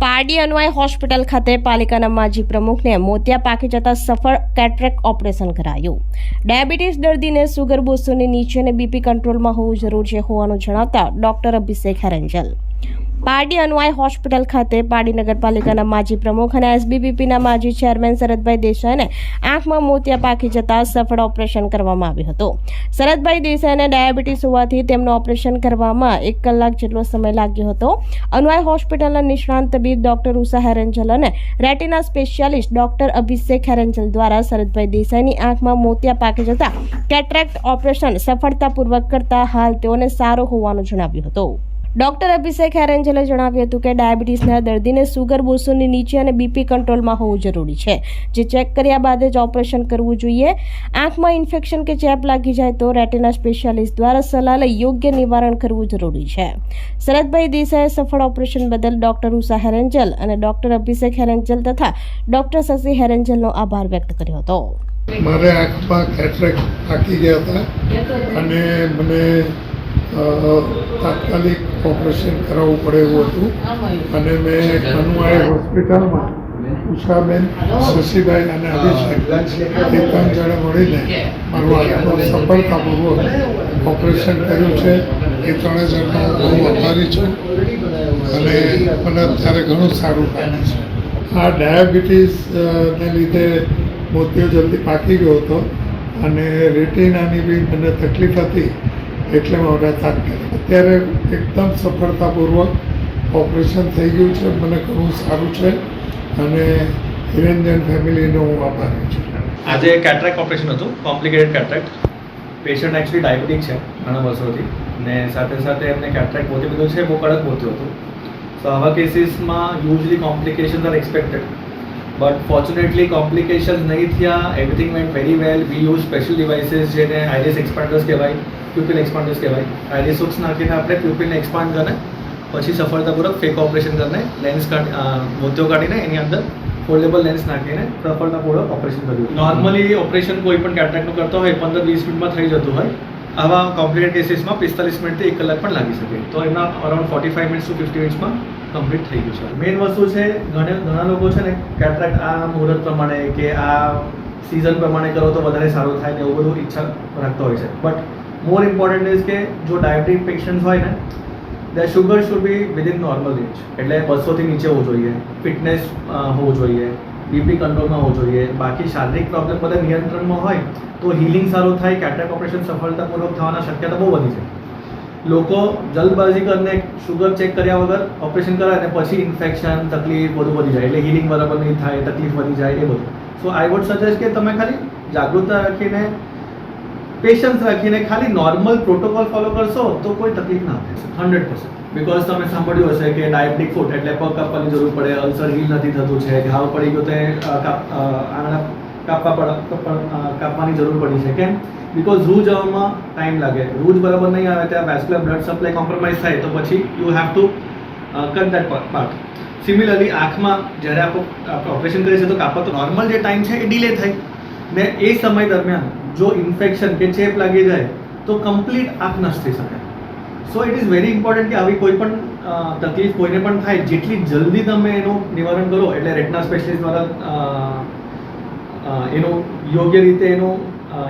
પારડી અન્વય hospital ખાતે પાલિકાના માજી પ્રમુખને મોતિયા પાકી જતા સફળ કેટરેક ઓપરેશન કરાયું. ડાયાબિટીસ દર્દીને સુગર બોસોની નીચે અને બીપી કંટ્રોલમાં હોવું જરૂર છે હોવાનું જણાવતા ડોક્ટર અભિષેક હેરેન્જલ પારડી અનુવાય હોસ્પિટલ ખાતે પારડી નગરપાલિકાના માજી પ્રમુખ અને એસબીબીપીના માજી ચેરમેન શરદભાઈ દેસાઈને આંખમાં મોતિયા પાકી જતા સફળ ઓપરેશન કરવામાં આવ્યું હતું. શરદભાઈ દેસાઈને ડાયાબિટીસ હોવાથી તેમનું ઓપરેશન કરવામાં એક કલાક જેટલો સમય લાગ્યો હતો. અનુવાય હોસ્પિટલના નિષ્ણાંત તબીબ ડોક્ટર ઉષા હેરેન્જલ અને retina specialist doctor Abhishek Herenjal દ્વારા શરદભાઈ દેસાઈની આંખમાં મોતિયા પાકી જતા કેટરેક્ટ ઓપરેશન સફળતાપૂર્વક કરતા હાલ તેઓને સારો હોવાનું જણાવ્યું હતું. ડોક્ટર અભિષેક હેરેન્જલે જણાવ્યું હતું કે ડાયાબિટીસના દર્દીને સુગર બોસોની નીચે અને બીપી કંટ્રોલમાં હોવું જરૂરી છે. જે ચેક કર્યા બાદ જ ઓપરેશન કરવું જોઈએ. આંખમાં ઇન્ફેક્શન કે ચેપ લાગી જાય તો રેટિના સ્પેશિયાલિસ્ટ દ્વારા સલાહ લઈ યોગ્ય નિવારણ કરવું જરૂરી છે. શરદભાઈ દેસાઈએ સફળ ઓપરેશન બદલ ડોક્ટર ઉષા હેરેન્જલ અને ડોક્ટર અભિષેક હેરેન્જલ તથા ડોક્ટર શશી હેરેન્જલનો આભાર વ્યક્ત કર્યો હતો. મારે આંખમાં કેટરેક થાકી ગયા હતા અને મને તાત્કાલિક ઓપરેશન કરાવવું પડે એવું હતું. અને મેં કનુઆઈ હોસ્પિટલમાં ઉષાબેન, શશીભાઈ અને અભિષેક એ ત્રણ જણે મળીને મારું આંખનું સફળતાપૂર્વક ઓપરેશન કર્યું છે. એ ત્રણે જણનો બહુ આભારી છું. અને મને અત્યારે ઘણું સારું લાગે છે. આ ડાયાબિટીસને લીધે મોતિયો જલ્દી પાકી ગયો હતો. અને રેટિનાની બી મને તકલીફ હતી. એટલે તાત્કાલિક અત્યારે એકદમ સફળતાપૂર્વક ઓપરેશન થઈ ગયું છે. મને ઘણું સારું છે અને હિરેન્જન ફેમિલીનો હું આભારી છું. આજે કેટરેક્ટ ઓપરેશન હતું complicated cataract patient actually diabetic છે ઘણા વર્ષોથી ને સાથે સાથે એમને કેટરેક્ટ મોતી બધું છે, બહુ કડક મોતી હતું. સો આવા કેસીસમાં usually complications are expected but fortunately complications નહીં થયા everything went very well we use special devices જેને આઈરિસ એક્સપાન્ડર્સ કહેવાય પ્યુપિલ એક્સપાન્ડર્સ કહેવાય આઈરિસ હુક્સ નાખીને આપણે પ્યુપિલને એક્સપાન્ડ કરીને પછી સફળતાપૂર્વક ફેક ઓપરેશન કરીને લેન્સ કાઢ મોતિયો કાઢીને એની અંદર ફોલ્ડેબલ લેન્સ નાખીને સફળતાપૂર્વક ઓપરેશન કર્યું નોર્મલી ઓપરેશન કોઈ પણ કેટરેક્ટનું કરતો હોય પંદર વીસ મિનિટમાં થઈ જતું હોય આવા કોમ્પ્લિકેટ કેસીસમાં પિસ્તાલીસ મિનિટથી એક કલાક પણ લાગી શકે તો એમના around forty five minutes to fifty મિનિટ્સમાં complete થઈ ગયું છે. મેઇન વસ્તુ છે, ઘણા ઘણા લોકો છે ને કેટરેક્ટ આ મુહૂર્ત પ્રમાણે કે આ સિઝન પ્રમાણે કરો તો વધારે સારું થાય ને એવું બધું ઈચ્છા રાખતા હોય છે. બટ મોર ઇમ્પોર્ટન્ટ ઇઝ કે જો ડાયાબિટીક પેશન્ટ હોય ને the sugar should be within normal range એટલે બસોથી નીચે હોવું જોઈએ ફિટનેસ હોવું જોઈએ બીપી કંટ્રોલમાં હોવું જોઈએ. બાકી શારીરિક પ્રોબ્લેમ બધા નિયંત્રણમાં હોય તો હિલિંગ સારું થાય કેટરેક ઓપરેશન સફળતાપૂર્વક થવાના શક્યતા બહુ વધી છે. લોકો જલ્દબાજી કરીને શુગર ચેક કર્યા વગર ઓપરેશન કરાવે અને પછી ઇન્ફેક્શન તકલીફ બધું વધી જાય. એટલે હિલિંગ બરાબર નહીં થાય, તકલીફ વધી જાય એ બધું. સો આઈ વુડ સજેસ્ટ કે તમે ખાલી જાગૃતતા રાખીને પેશન્સ રાખીને ખાલી નોર્મલ પ્રોટોકોલ ફોલો કરશો તો કોઈ તકલીફ ના થશે હંડ્રેડ પર્સન્ટ બિકોઝ તમે સાંભળ્યું હશે કે ડાયાબિટીક ફૂટ એટલે પગ કાપવાની જરૂર પડે અલ્સર હીલ નથી થતું છે, ઘાવ પડી ગયો તે આંગળા કાપવા પડ કપ- કાપવાની જરૂર પડી છે. કેમ? બિકોઝ રૂ જવામાં ટાઈમ લાગે. રૂજ બરાબર નહીં આવે ત્યાં વેસ્ક્યુલર બ્લડ સપ્લાય કોમ્પ્રોમાઇઝ થાય, તો પછી you have to cut that part similarly આંખમાં જ્યારે આપણે ઓપરેશન કરીએ છીએ તો કાપવા તો નોર્મલ જે ટાઈમ છે એ ડિલે થાય. ને એ સમય દરમિયાન જો ઇન્ફેક્શન કે ચેપ લાગી જાય, તો કમ્પ્લીટ આંખ નષ્ટ થઈ શકે. So it is very important કે આવી કોઈ પણ તકલીફ કોઈને પણ થાય. જેટલી જલ્દી તમે એનું નિવારણ કરો, એટલે રેટના સ્પેશિયલિસ્ટ દ્વારા એનું યોગ્ય રીતે એનું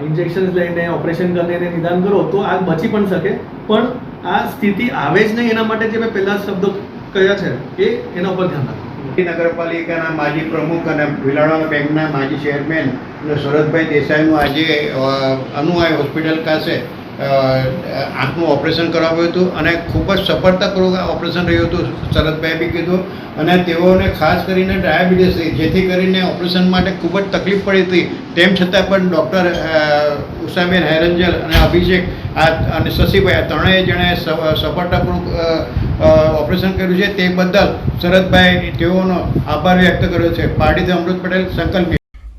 ઇન્જેક્શન્સ લઈને ઓપરેશન કરીને એને નિદાન કરો તો આગ બચી પણ શકે. પણ આ સ્થિતિ આવે જ નહીં એના માટે જે મેં પહેલા શબ્દો કયા છે એ એના ઉપર ધ્યાન રાખો. નગરપાલિકાના માજી પ્રમુખ અને ભીલાણા બેંકના માજી ચેરમેન શરદભાઈ દેસાઈનું આજે અ, અનુઆઈ હોસ્પિટલ અ, આંખનું ઓપરેશન કરાવ્યું હતું અને ખૂબ જ સફળતાપૂર્વક ઓપરેશન રહ્યું હતું શરદભાઈ બી કીધું. અને તેઓને ખાસ કરીને ડાયાબિટીસ જેથી કરીને ઓપરેશન માટે ખૂબ જ તકલીફ પડી હતી. તેમ છતાં પણ ડૉક્ટર ઉષાબેન હેરંજલ અને અભિષેક આ, અને શશીભાઈ, આ ત્રણેય જણાએ સફળતાપૂર્વક ઓપરેશન કર્યું છે. તે બદલ શરદભાઈ તેઓનો આભાર વ્યક્ત કર્યો છે. પાર્ટીથી અમૃત પટેલ, સંકલ્પ